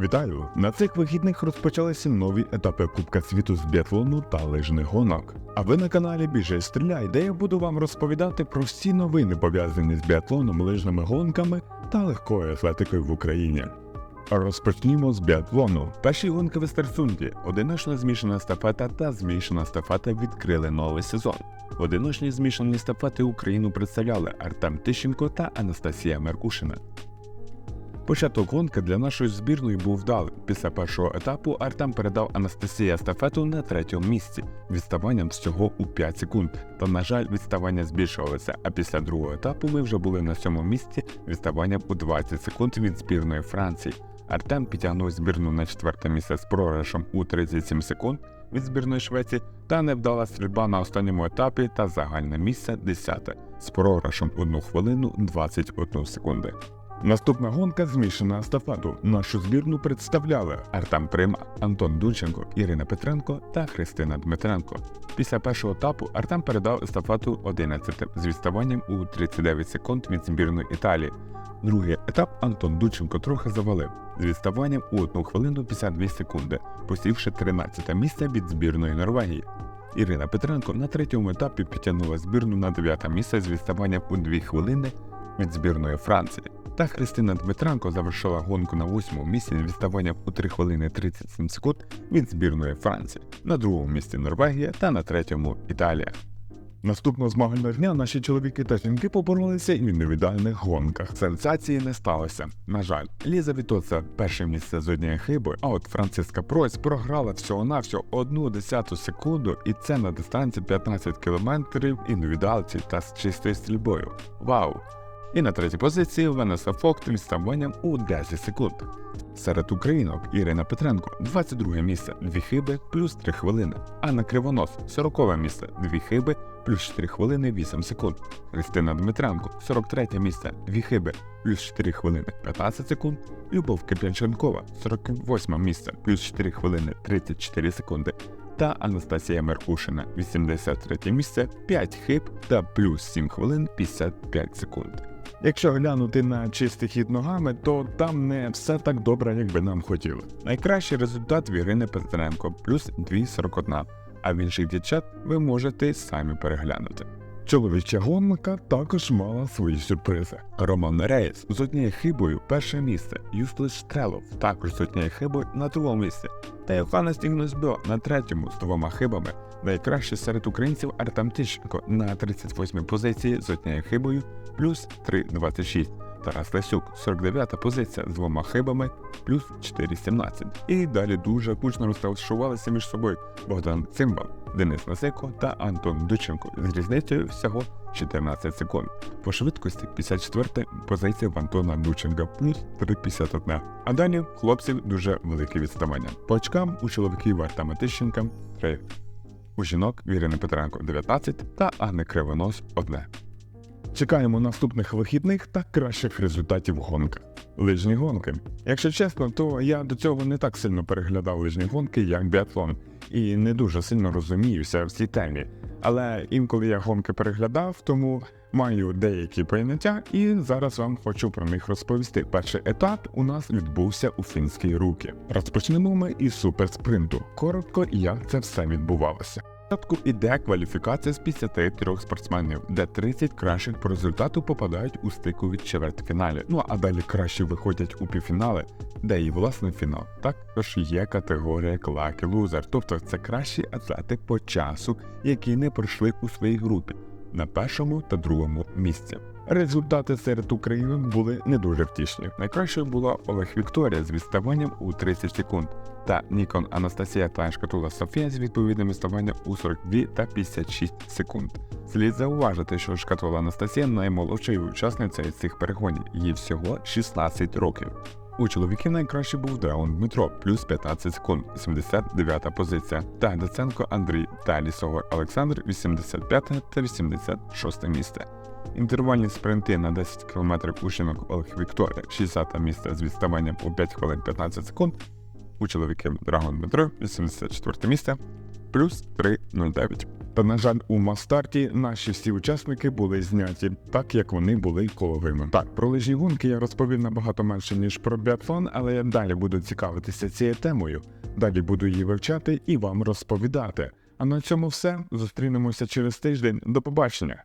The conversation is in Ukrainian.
Вітаю! На цих вихідних розпочалися нові етапи Кубка світу з біатлону та лижних гонок. А ви на каналі Біжи Стріляй, де я буду вам розповідати про всі новини, пов'язані з біатлоном, лижними гонками та легкою атлетикою в Україні. Розпочнімо з біатлону. Перші гонки в Естерсунді, одиночна змішана естафета та змішана естафета відкрили новий сезон. В одиночній змішаній естафети Україну представляли Артем Тищенко та Анастасія Меркушина. Початок гонки для нашої збірної був вдалим. Після першого етапу Артем передав Анастасії естафету на третьому місці, відставанням всього у 5 секунд. Та, на жаль, відставання збільшувалося. А після другого етапу ми вже були на сьомому місці відставанням у 20 секунд від збірної Франції. Артем підтягнув збірну на четверте місце з програшем у 37 секунд від збірної Швеції та невдала стрільба на останньому етапі та загальне місце 10 з програшем 1 хвилину 21 секунди. Наступна гонка змішана естафету. Нашу збірну представляли Артем Прима, Антон Дульченко, Ірина Петренко та Христина Дмитренко. Після першого етапу Артем передав естафету 11 з відставанням у 39 секунд від збірної Італії. Другий етап Антон Дульченко трохи завалив з відставанням у 1 хвилину 52 секунди, посівши 13 місце від збірної Норвегії. Ірина Петренко на третьому етапі підтягнула збірну на 9 місце з відставанням у 2 хвилини від збірної Франції. Та Христина Дмитренко завершила гонку на восьмому місці відставанням у 3 хвилини 37 секунд від збірної Франції, на другому місці Норвегія та на третьому Італія. Наступного змагального дня наші чоловіки та жінки поборолися в індивідуальних гонках. Сенсації не сталося. На жаль, Ліза Вітоца перше місце з однією хибою, а от Франциска Пройс програла всього навсього одну десяту секунду, і це на дистанції 15 кілометрів індивідуалці та з чистою стрільбою. Вау! І на третій позиції Венеса Фокт відставанням у 10 секунд. Серед українок Ірина Петренко 22 місце, 2 хиби плюс 3 хвилини. Анна Кривонос 40 місце, 2 хиби плюс 4 хвилини 8 секунд. Христина Дмитренко 43 місце, 2 хиби плюс 4 хвилини 15 секунд. Любов Кип'янченкова 48 місце плюс 4 хвилини 34 секунди. Та Анастасія Меркушина 83 місце, 5 хиб та плюс 7 хвилин 55 секунд. Якщо глянути на чистий хід ногами, то там не все так добре, як би нам хотіли. Найкращий результат в Ірини Петренко плюс 2,41, а в інших дівчат ви можете самі переглянути. Чоловіча гонка також мала свої сюрпризи. Роман Рейс з однією хибою перше місце, Юстус Штрелов також з однією хибою на другому місці, та Йоханна Стігносбьо на третьому з двома хибами. Найкраще серед українців Артем Тищенко на 38-й позиції з однією хибою плюс 3,26. Тарас Лесюк, 49-та позиція з двома хибами, плюс 4,17. І далі дуже гучно розташувалися між собою Богдан Цимбал, Денис Насико та Антон Дученко з різницею всього 14 секунд. По швидкості 54 позиція в Антона Дученка плюс 3,51. А далі хлопців дуже велике відставання. По очкам у чоловіків Артема Тищенка 3. У жінок Вірини Петренко 19 та Анни Кривонос 1. Чекаємо наступних вихідних та кращих результатів гонка. Лижні гонки. Якщо чесно, то я до цього не так сильно переглядав лижні гонки, як біатлон, і не дуже сильно розуміюся в цій темі. Але інколи я гонки переглядав, тому маю деякі поняття, і зараз вам хочу про них розповісти. Перший етап у нас відбувся у фінській руки. Розпочнемо ми із суперспринту. Коротко, як це все відбувалося. Спочатку іде кваліфікація з 53 спортсменів, де 30 кращих по результату попадають у стику від чвертьфіналі. Ну а далі кращі виходять у півфінали, де і власне фінал. Також є категорія Клаки Лузер, тобто це кращі атлети по часу, які не пройшли у своїй групі на першому та другому місці. Результати серед українок були не дуже втішні. Найкращою була Олег Вікторія з відставанням у 30 секунд, та Нікон Анастасія та Шкатула Софія з відповідним відставанням у 42 та 56 секунд. Слід зауважити, що Шкатула Анастасія наймолодшою учасницею цих перегонів, їй всього 16 років. У чоловіків найкраще був Драгон Дмитро, плюс 15 секунд, 79 позиція, та Даценко Андрій та Лісогор Олександр, 85 та 86 місце. Інтервальні спринти на 10 км у жінок Олег Вікторія, 60 місце з відставанням у 5 хвилин 15 секунд. У чоловіків Драгон Дмитро, 84 місце, плюс 3,09. Та на жаль, у мастарті наші всі учасники були зняті, так як вони були коловими. Так, про лижні гонки я розповів набагато менше ніж про біатлон, але я далі буду цікавитися цією темою. Далі буду її вивчати і вам розповідати. А на цьому все. Зустрінемося через тиждень. До побачення.